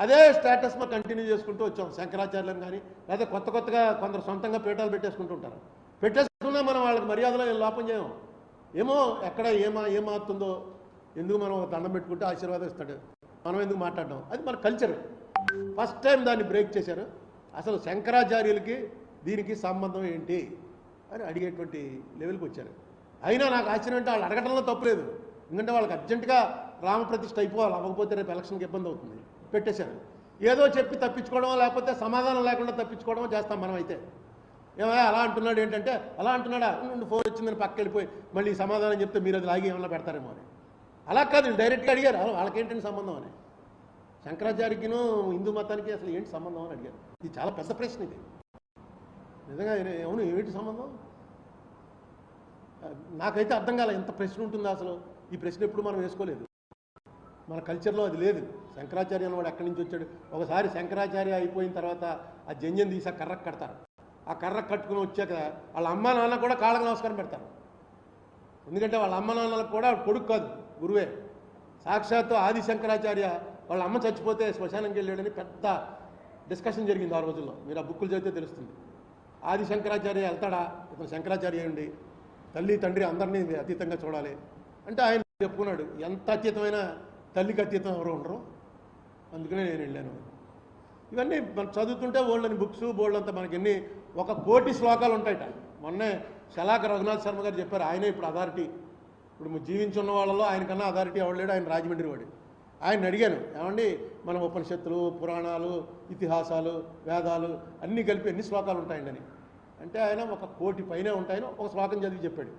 అదే స్టేటస్ మా కంటిన్యూ చేసుకుంటూ వచ్చాం. శంకరాచార్యులను కానీ లేదా కొత్త కొత్తగా కొందరు సొంతంగా పీఠాలు పెట్టేసుకుంటూ ఉంటారు. పెట్టేసుకున్నా మనం వాళ్ళకి మర్యాదలో లోపం చేయం? ఏమో ఎక్కడ ఏమా ఏమాతుందో ఎందుకు మనం ఒక దండం పెట్టుకుంటే ఆశీర్వాదం ఇస్తాడు? మనం ఎందుకు మాట్లాడడం? అది మన కల్చర్ ఫస్ట్ టైం దాన్ని బ్రేక్ చేశారు. అసలు శంకరాచార్యులకి దీనికి సంబంధం ఏంటి? అని అడిగేటువంటి లెవెల్కి వచ్చారు. అయినా నాకు ఆశ్చర్యం అంటే వాళ్ళు అడగడంలో తప్పలేదు. ఎందుకంటే వాళ్ళకి అర్జెంటుగా రామప్రతిష్ఠ అయిపోవాలి. అవ్వకపోతే రేపు ఎలక్షన్కి ఇబ్బంది అవుతుంది. పెట్టేశారు. ఏదో చెప్పి తప్పించుకోవడం లేకపోతే సమాధానం లేకుండా తప్పించుకోవడం చేస్తాం మనం అయితే ఏమయ్యా అలా అంటున్నాడు ఏంటంటే అలా అంటున్నాడా? నుండి ఫోన్ వచ్చిందని పక్క వెళ్ళిపోయి మళ్ళీ సమాధానం చెప్తే మీరు అది లాగి ఏమైనా పెడతారేమో అని. అలా కాదు డైరెక్ట్గా అడిగారు. "అలా వాళ్ళకేంటండి సంబంధం? అని. శంకరాచార్యకిను హిందూ మతానికి అసలు ఏంటి సంబంధం అని అడిగారు. ఇది చాలా పెద్ద ప్రశ్న ఇది. నిజంగా అవును ఏమిటి సంబంధం? నాకైతే అర్థం కాలే ఎంత ప్రశ్న ఉంటుందో అసలు. ఈ ప్రశ్న ఎప్పుడు మనం వేసుకోలేదు. మన కల్చర్లో అది లేదు. శంకరాచార్య అన్నవాడు ఎక్కడి నుంచి వచ్చాడు? ఒకసారి శంకరాచార్య అయిపోయిన తర్వాత ఆ జంజం తీసి ఆ కర్రకు కడతారు. ఆ కర్రకు కట్టుకుని వచ్చాక వాళ్ళ అమ్మ నాన్న కూడా కాళ్ళకు నమస్కారం పెడతారు. ఎందుకంటే వాళ్ళ అమ్మ నాన్నలకు కూడా కొడుకు కాదు గురువే. సాక్షాత్తు ఆది శంకరాచార్య వాళ్ళ అమ్మ చచ్చిపోతే శ్మశానంకి వెళ్ళాడని పెద్ద డిస్కషన్ జరిగింది ఆ రోజుల్లో. మీరు ఆ బుక్కులు చదివితే తెలుస్తుంది. ఆది శంకరాచార్య వెళ్తాడా? ఇతను శంకరాచార్య ఉండి తల్లి తండ్రి అందరినీ అతీతంగా చూడాలి. అంటే ఆయన చెప్పుకున్నాడు ఎంత అతీతమైన తల్లికి అతీతం ఎవరు ఉండరు. అందుకనే నేను వెళ్ళాను. ఇవన్నీ మనం చదువుతుంటే ఓళ్ళని బుక్స్ బోల్డ్ అంతా మనకి ఎన్ని ఒక కోటి శ్లోకాలు ఉంటాయట. మొన్నే శలాక రఘునాథ్ శర్మ గారు చెప్పారు ఆయనే ఇప్పుడు అథారిటీ. ఇప్పుడు జీవించున్న వాళ్ళలో ఆయనకన్నా అథారిటీ ఎవడలేడు ఆయన రాజమండ్రి వాడు. ఆయన అడిగాను ఏమండి మన ఉపనిషత్తులు పురాణాలు ఇతిహాసాలు వేదాలు అన్నీ కలిపి ఎన్ని శ్లోకాలు ఉంటాయండి అని. అంటే ఆయన ఒక కోటి పైనే ఉంటాయని ఒక శ్లోకం చదివి చెప్పాడు.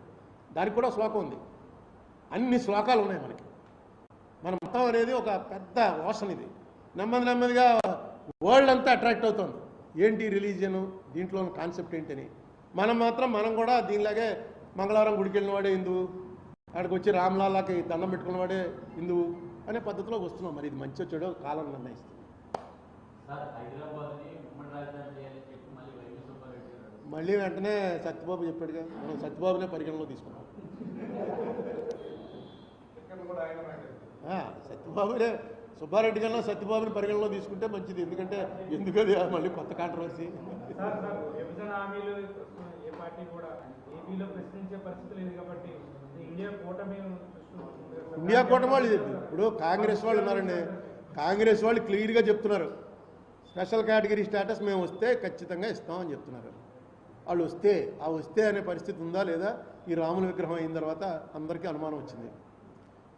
దానికి కూడా శ్లోకం ఉంది. అన్ని శ్లోకాలు ఉన్నాయి మనకి. మన మతం అనేది ఒక పెద్ద ఓషన్ ఇది. నెమ్మది నెమ్మదిగా వరల్డ్ అంతా అట్రాక్ట్ అవుతుంది. ఏంటి రిలీజియన్ దీంట్లో ఉన్న కాన్సెప్ట్ ఏంటని. మనం మాత్రం మనం కూడా దీనిలాగే మంగళవారం గుడికి వెళ్ళిన వాడే హిందువు అక్కడికి వచ్చి రామ్లాలాకి దండం పెట్టుకున్నవాడే హిందువు అనే పద్ధతిలో వస్తున్నాం. మరి ఇది మంచి చెడో కాలం నిర్ణయిస్తుంది. సార్ హైదరాబాద్ని ఉమ్మడి రాజధాని చేయాలని చెప్పి మళ్ళీ వెంటనే సత్యబాబు చెప్పాడుగా మనం సత్యబాబునే పరిగణలో తీసుకున్నాం సత్యబాబునే సుబ్బారెడ్డి కన్నా సత్యబాబుని పరిగణలో తీసుకుంటే మంచిది. ఎందుకంటే ఎందుకది మళ్ళీ కొత్త కాంట్రవర్సీ. ఇండియా కూటమి వాళ్ళు ఇప్పుడు కాంగ్రెస్ వాళ్ళు ఉన్నారండి. కాంగ్రెస్ వాళ్ళు క్లియర్గా చెప్తున్నారు. స్పెషల్ కేటగిరీ స్టేటస్ మేము వస్తే ఖచ్చితంగా ఇస్తామని చెప్తున్నారు. వాళ్ళు వస్తే ఆ వస్తే అనే పరిస్థితి ఉందా లేదా? ఈ రాముల విగ్రహం అయిన తర్వాత అందరికీ అనుమానం వచ్చింది.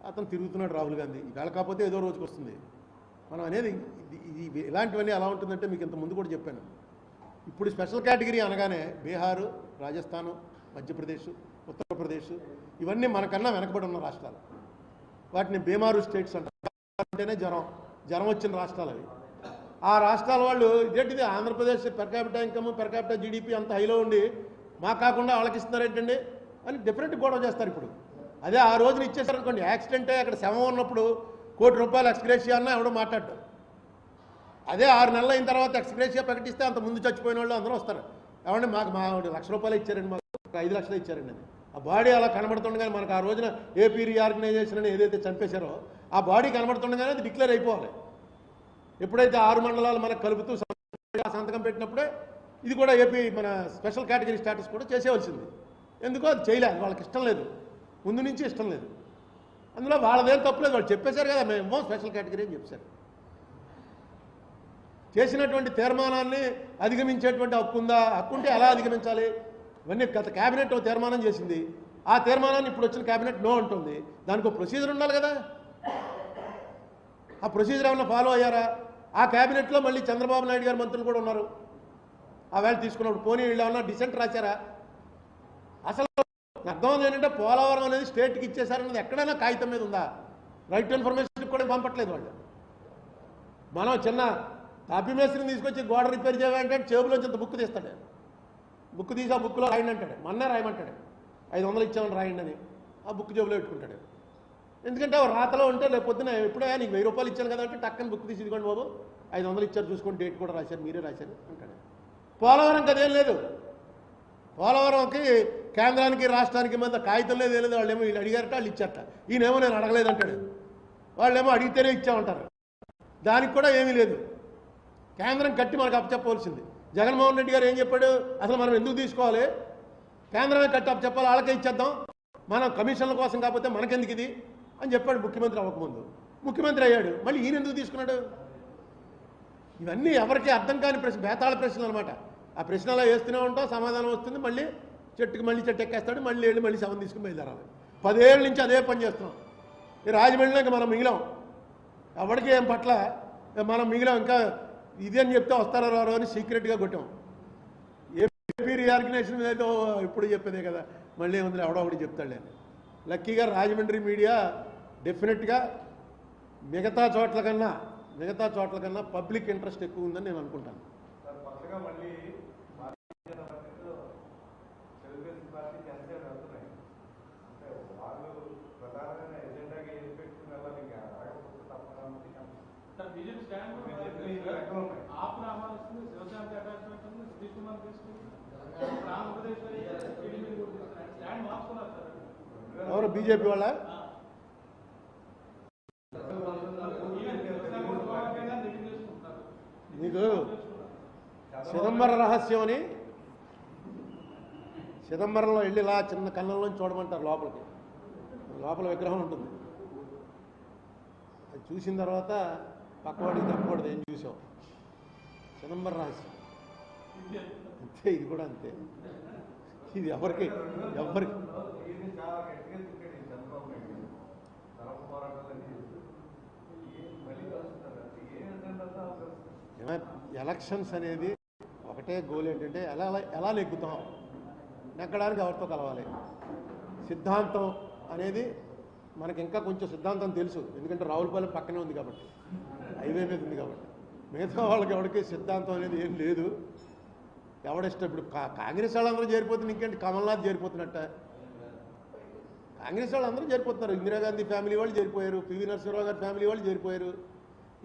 అతను తిరుగుతున్నాడు రాహుల్ గాంధీ. ఇవాళ కాకపోతే ఏదో రోజుకి వస్తుంది. మనం అనేది ఇది- ఇలాంటివన్నీ ఎలా ఉంటుందంటే మీకు ఇంత ముందు కూడా చెప్పాను. ఇప్పుడు స్పెషల్ కేటగిరీ అనగానే బీహారు రాజస్థాను మధ్యప్రదేశ్ ఉత్తరప్రదేశ్ ఇవన్నీ మనకన్నా వెనకబడి ఉన్న రాష్ట్రాలు. వాటిని బీమారు స్టేట్స్ అంటారు అంటేనే జ్వరం జ్వరం వచ్చిన రాష్ట్రాలు అవి. ఆ రాష్ట్రాల వాళ్ళు ఇదేంటిది? Andhra Pradesh per income per GDP అంత హైలో ఉండి మాకు కాకుండా వాళ్ళకి ఇస్తున్నారు ఏంటండి అని డిఫరెంట్ గొడవ చేస్తారు ఇప్పుడు. అదే ఆ రోజున ఇచ్చేసారు అనుకోండి. యాక్సిడెంటే అక్కడ శవం ఉన్నప్పుడు కోటి రూపాయలు ఎక్స్గ్రేషియా అన్న ఎవడో మాట్లాడ్డాడు అదే ఆరు నెలలు అయిన తర్వాత ఎక్స్గ్రేషియా ప్రకటిస్తే అంత ముందు చచ్చిపోయిన వాళ్ళు అందరూ వస్తారు. ఏమంటే మాకు మా లక్ష రూపాయలు ఇచ్చారండి మాకు ఒక ఐదు లక్షలు ఇచ్చారండి అది ఆ బాడీ అలా కనబడుతుండగానే మనకు ఆ రోజున ఏపీ రీఆర్గనైజేషన్ అని ఏదైతే చంపేశారో ఆ బాడీ కనబడుతుండగానే అది డిక్లేర్ అయిపోవాలి. ఎప్పుడైతే ఆరు మండలాలు మనకు కలుపుతూ సంతకం పెట్టినప్పుడే ఇది కూడా ఏపీ మన స్పెషల్ కేటగిరీ స్టేటస్ కూడా చేసేవలసింది ఎందుకో అది చేయలేదు వాళ్ళకి ఇష్టం లేదు. ముందు నుంచి ఇష్టం లేదు. అందులో వాళ్ళదేం తప్పులేదు వాళ్ళు చెప్పేశారు కదా మేము స్పెషల్ కేటగిరీ అని చెప్పారు చేసినటువంటి తీర్మానాన్ని అధిగమించేటువంటి హక్కు ఉందా? హక్కు ఉంటే ఎలా అధిగమించాలి? ఇవన్నీ గత క్యాబినెట్ తీర్మానం చేసింది. ఆ తీర్మానాన్ని ఇప్పుడు వచ్చిన క్యాబినెట్ నో అంటుంది. దానికి ఒక ప్రొసీజర్ ఉండాలి కదా. ఆ ప్రొసీజర్ ఏమైనా ఫాలో అయ్యారా? ఆ క్యాబినెట్లో మళ్ళీ చంద్రబాబు నాయుడు గారు మంత్రులు కూడా ఉన్నారు. ఆ వేళ తీసుకున్నప్పుడు పోనీ వీళ్ళు ఏమన్నా డిసెంట్ రాశారా? అసలు అర్థం ఏంటంటే పోలవరం అనేది స్టేట్కి ఇచ్చేసారన్నది ఎక్కడైనా కాగితం మీద ఉందా? రైట్ టు ఇన్ఫర్మేషన్ కూడా పంపట్లేదు వాళ్ళు. మనం చిన్న తాపీ మేస్త్రిని తీసుకొచ్చి గోడ రిపేర్ చేయాలంటే చేబులోంచి ఇంత బుక్ తీస్తాడు. బుక్ తీసి ఆ బుక్లో రాయండి అంటాడు మన్నే రాయమంటాడు. ఐదు వందలు ఇచ్చామని రాయండి అని ఆ బుక్ జేబులో పెట్టుకుంటాడు. ఎందుకంటే రాతలో ఉంటే రేపు పొద్దున ఎప్పుడే నీకు వెయ్యి రూపాయలు ఇచ్చాను కదా అంటే టక్కని బుక్ తీసి ఇదిగోండి బాబు ఐదు వందలు ఇచ్చారు చూసుకోండి డేట్ కూడా రాశారు మీరే రాశారు అంటాడు. పోలవరం కదేం లేదు. పోలవరంకి కేంద్రానికి రాష్ట్రానికి మధ్య కాగితం లేదు లేదు వాళ్ళేమో వీళ్ళు అడిగారట వాళ్ళు ఇచ్చారట. ఈయనేమో నేను అడగలేదు అంటాడు వాళ్ళేమో అడిగితేనే ఇచ్చామంటారు. దానికి కూడా ఏమీ లేదు. కేంద్రం కట్టి మనకు అప్పచెప్పవలసింది. జగన్మోహన్ రెడ్డి గారు ఏం చెప్పాడు? అసలు మనం ఎందుకు తీసుకోవాలి? కేంద్రమే కట్టి అప్పచెప్పాలి వాళ్ళకే ఇచ్చేద్దాం. మనం కమిషన్ల కోసం కాకపోతే మనకెందుకు ఇది? అని చెప్పాడు ముఖ్యమంత్రి అవ్వకముందు. ముఖ్యమంత్రి అయ్యాడు. మళ్ళీ ఈయన ఎందుకు తీసుకున్నాడు? ఇవన్నీ ఎవరికి అర్థం కాని ప్రశ్న బేతాళ ప్రశ్నలు అనమాట ఆ ప్రశ్నలా వేస్తూనే ఉంటాం సమాధానం వస్తుంది మళ్ళీ చెట్టుకి మళ్ళీ చెట్టు ఎక్కేస్తాడు మళ్ళీ వెళ్ళి మళ్ళీ శవం తీసుకుని బయలుదేరాలి. పదేళ్ళ నుంచి అదే పని చేస్తున్నాం. ఈ రాజమండ్రిలో ఇంకా మనం మిగిలాం. ఎవరికి ఏం పట్ల? మనం మిగిలాం ఇంకా ఇది అని చెప్తే వస్తారో రారో అని సీక్రెట్గా కొట్టాం. ఏపీ రీఆర్గనైజేషన్ మీద అయితే ఇప్పుడు చెప్పేదే కదా. మళ్ళీ ఏముంది? ఎవడో ఒకటి చెప్తాడులే. లక్కీగా రాజమండ్రి మీడియా డెఫినెట్గా మిగతా చోట్ల కన్నా మిగతా చోట్ల కన్నా పబ్లిక్ ఇంట్రెస్ట్ ఎక్కువ ఉందని నేను అనుకుంటాను సార్ కొత్తగా మళ్ళీ భారతీయ జనతా పార్టీలో తెలుగుదేశం పార్టీ జనసేన వెళ్తున్నాయి అంటే వాళ్ళు ప్రధానమైన ఎజెండాగా ఏం పెట్టుకుని వెళ్ళాలి ఇంకా ఆగకపోతే తప్పకుండా సార్ బీజేపీ స్టాండ్ కూడా బీజేపీ ఇంకా ఎక్కడ ఉన్నాయి? ఆప్ రామాల్సింది శివశాంతి అటాచ్మెంట్ ఉంది సతీష్ కుమార్ తీసుకుంది ఇప్పుడు ఆంధ్రప్రదేశ్ టీడీపీ కూడా తీసుకున్నారు. స్టాండ్ మార్చుకున్నారు సార్ ఎవరు బీజేపీ వాళ్ళ ఈవెన్ శివశాంతి కూడా పవన్ కళ్యాణ్ దగ్గర చేసుకుంటున్నారు మీకు చిదంబర రహస్యం అని చిదంబరంలో వెళ్ళి ఇలా చిన్న కన్నంలో చూడమంటారు లోపలికి. లోపల విగ్రహం ఉంటుంది. అది చూసిన తర్వాత పక్కవాడికి చెప్పకూడదు ఏం చూసాం చిదంబర రహస్యం అంతే ఇది కూడా అంతే. ఇది ఎవరికి ఎవరికి? ఎలక్షన్స్ అనేది ఒకటే గోల్ ఏంటంటే ఎలా ఎలా నెగ్గుతాం? నెగ్గడానికి ఎవరితో కలవాలి? సిద్ధాంతం అనేది మనకి ఇంకా కొంచెం సిద్ధాంతం తెలుసు. ఎందుకంటే రావులపాలెం పక్కనే ఉంది కాబట్టి. హైవే మీద ఉంది కాబట్టి. మిగతా వాళ్ళకి ఎవరికి సిద్ధాంతం అనేది ఏం లేదు. ఎవడిష్టం? ఇప్పుడు కా కాంగ్రెస్ వాళ్ళందరూ చేరిపోతుంది ఇంకేంటి? కమల్నాథ్ చేరిపోతున్నట్ట. కాంగ్రెస్ వాళ్ళు అందరూ చేరిపోతున్నారు. ఇందిరాగాంధీ ఫ్యామిలీ వాళ్ళు చేరిపోయారు. పివి నరసింహరావు గారి ఫ్యామిలీ వాళ్ళు చేరిపోయారు.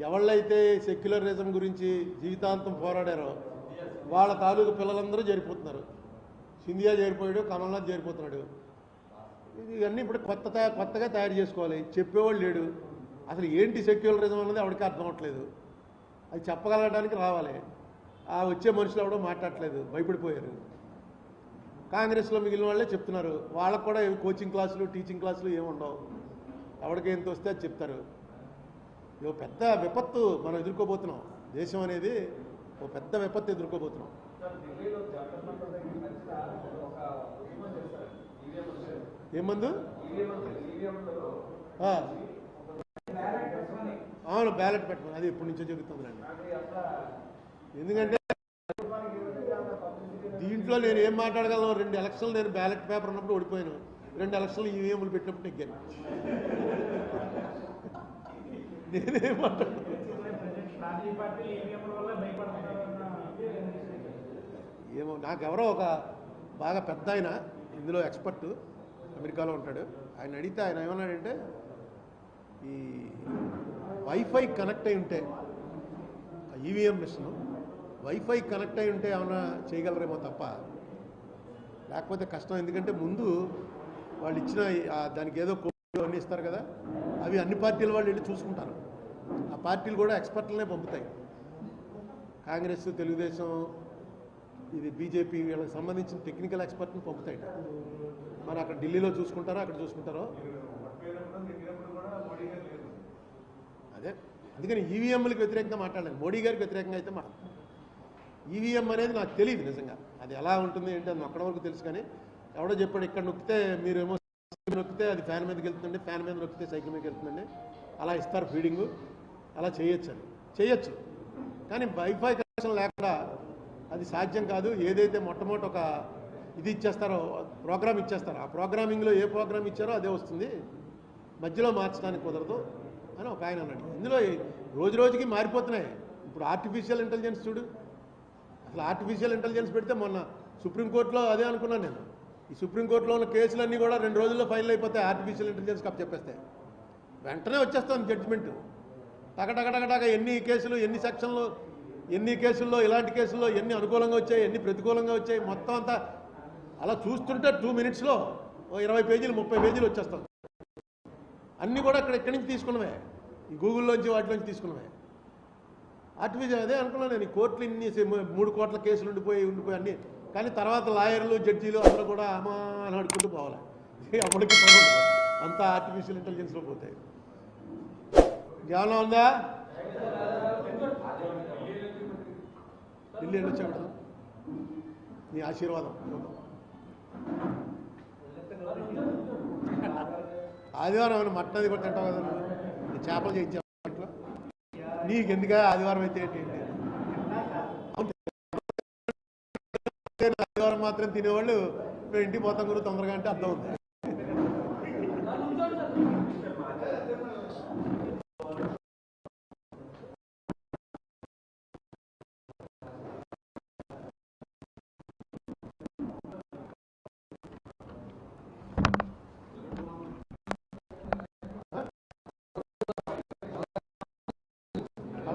ఎవళ్ళైతే సెక్యులరిజం గురించి జీవితాంతం పోరాడారో వాళ్ళ తాలూకు పిల్లలందరూ చేరిపోతున్నారు. సింధియా చేరిపోయాడు కమల్నాథ్ చేరిపోతున్నాడు. ఇవన్నీ ఇప్పుడు కొత్త కొత్తగా తయారు చేసుకోవాలి. చెప్పేవాడు లేడు. అసలు ఏంటి సెక్యులరిజం అన్నది ఆవిడకి అర్థం అవ్వట్లేదు. అది చెప్పగలగడానికి రావాలి. ఆ వచ్చే మనుషులు ఎవడో మాట్లాడట్లేదు. భయపడిపోయారు. కాంగ్రెస్లో మిగిలిన వాళ్ళే చెప్తున్నారు. వాళ్ళకు కూడా కోచింగ్ క్లాసులు టీచింగ్ క్లాసులు ఏముండవు ఎవరికి ఎంత వస్తే అది చెప్తారు. ఇదో పెద్ద విపత్తు మనం ఎదుర్కోబోతున్నాం. దేశం అనేది ఓ పెద్ద విపత్తు ఎదుర్కోబోతున్నాం ఢిల్లీలో జంతర్ మంతర్ దగ్గర మధ్య ఒక ఉద్యమం చేస్తారు ఈవీఎం ఏమందు ఈవీఎం అవును బ్యాలెట్ పెట్టమని అది ఎప్పటి నుంచో చెబుతుందండి ఎందుకంటే దీంట్లో నేను ఏం మాట్లాడగలను? రెండు ఎలక్షన్లు నేను బ్యాలెట్ పేపర్ ఉన్నప్పుడు ఓడిపోయాను. రెండు ఎలక్షన్లు ఈవీఎంలు పెట్టినప్పుడు నెగ్గాను. నేనేం మాట్లాడను? ఏమో నాకెవరో ఒక బాగా పెద్ద ఆయన ఇందులో ఎక్స్పర్ట్ అమెరికాలో ఉంటాడు. ఆయన అడిగితే ఆయన ఏమన్నాడంటే ఈ వైఫై కనెక్ట్ అయి ఉంటే ఈవీఎం మిషన్ వైఫై కనెక్ట్ అయి ఉంటే ఏమైనా చేయగలరేమో తప్ప లేకపోతే కష్టం. ఎందుకంటే ముందు వాళ్ళు ఇచ్చిన దానికి ఏదో కోడ్ అన్నీ ఇస్తారు కదా అవి అన్ని పార్టీల వాళ్ళు వెళ్ళి చూసుకుంటారు. ఆ పార్టీలు కూడా ఎక్స్పర్ట్లనే పంపుతాయి. కాంగ్రెస్ తెలుగుదేశం ఇది బీజేపీ వీళ్ళకి సంబంధించిన టెక్నికల్ ఎక్స్పర్ట్ని పంపుతాయి మరి అక్కడ ఢిల్లీలో చూసుకుంటారో? అక్కడ చూసుకుంటారో? అదే. అందుకని ఈవీఎంలకు వ్యతిరేకంగా మాట్లాడలేదు. మోడీ గారికి వ్యతిరేకంగా అయితే మాట్లాడలేదు ఈవీఎం అనేది నాకు తెలియదు నిజంగా. అది ఎలా ఉంటుంది ఏంటి అది నొక్కడం వరకు తెలుసు కానీ ఎవడో చెప్పాడు ఇక్కడ నొక్కితే మీరేమో నొక్కితే అది ఫ్యాన్ మీదకి వెళ్తుందండి ఫ్యాన్ మీద నొక్కితే సైకిల్ మీదకి వెళ్తుందండి. అలా ఇస్తారు ఫీడింగు. అలా చేయొచ్చు అని చేయొచ్చు. కానీ వైఫై కనెక్షన్ లేకుండా అది సాధ్యం కాదు. ఏదైతే మొట్టమొదటి ఒక ఇది ఇచ్చేస్తారో ప్రోగ్రామ్ ఇచ్చేస్తారు? ఆ ప్రోగ్రామింగ్లో ఏ ప్రోగ్రామ్ ఇచ్చారో అదే వస్తుంది. మధ్యలో మార్చడానికి కుదరదు అని ఒక ఆయన అన్నాడు. ఇందులో రోజు రోజుకి మారిపోతున్నాయి. ఇప్పుడు ఆర్టిఫిషియల్ ఇంటెలిజెన్స్ చూడు. అసలు ఆర్టిఫిషియల్ ఇంటెలిజెన్స్ పెడితే మొన్న సుప్రీంకోర్టులో అదే అనుకున్నాను నేను. ఈ సుప్రీంకోర్టులో ఉన్న కేసులన్నీ కూడా రెండు రోజుల్లో ఫైల్ అయిపోతాయి ఆర్టిఫిషియల్ ఇంటెలిజెన్స్ కప్ చెప్పేస్తాయి వెంటనే వచ్చేస్తుంది జడ్జిమెంట్. టగటగటగటగ ఎన్ని కేసులు ఎన్ని సెక్షన్లు ఎన్ని కేసుల్లో ఇలాంటి కేసుల్లో ఎన్ని అనుకూలంగా వచ్చాయి ఎన్ని ప్రతికూలంగా వచ్చాయి మొత్తం అంతా అలా చూస్తుంటే టూ మినిట్స్లో ఓ ఇరవై పేజీలు ముప్పై పేజీలు వచ్చేస్తాం. అన్నీ కూడా ఇక్కడ ఇక్కడి నుంచి తీసుకున్నవే? ఈ గూగుల్లోంచి వాటిలోంచి తీసుకున్నవే? అటు అదే అనుకున్నాను నేను ఈ కోర్టులు ఇన్ని మూడు కోట్ల కేసులు ఉండిపోయి ఉండిపోయి అన్నీ. కానీ తర్వాత లాయర్లు జడ్జీలు అందరూ కూడా అమ్మా అని అడుక్కుంటూ పోవాలి అప్పటికి అంతా ఆర్టిఫిషియల్ ఇంటెలిజెన్స్లో పోతాయి ఏమన్నా ఉందా? ఢిల్లీ వెళ్ళి వచ్చాడు నీ ఆశీర్వాదం. ఆదివారం ఏమైనా అది కూడా తింటావు కదా నువ్వు చేపలు చేయించావు ఇంట్లో? నీకు ఎందుక ఆదివారం అయితే ఏంటి? ఆదివారం మాత్రం తినేవాళ్ళు మేము ఇంటికి పోతాం కూడా తొందరగా అంటే అర్థం ఉంది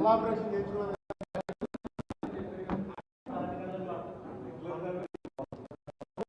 palavra de Deus.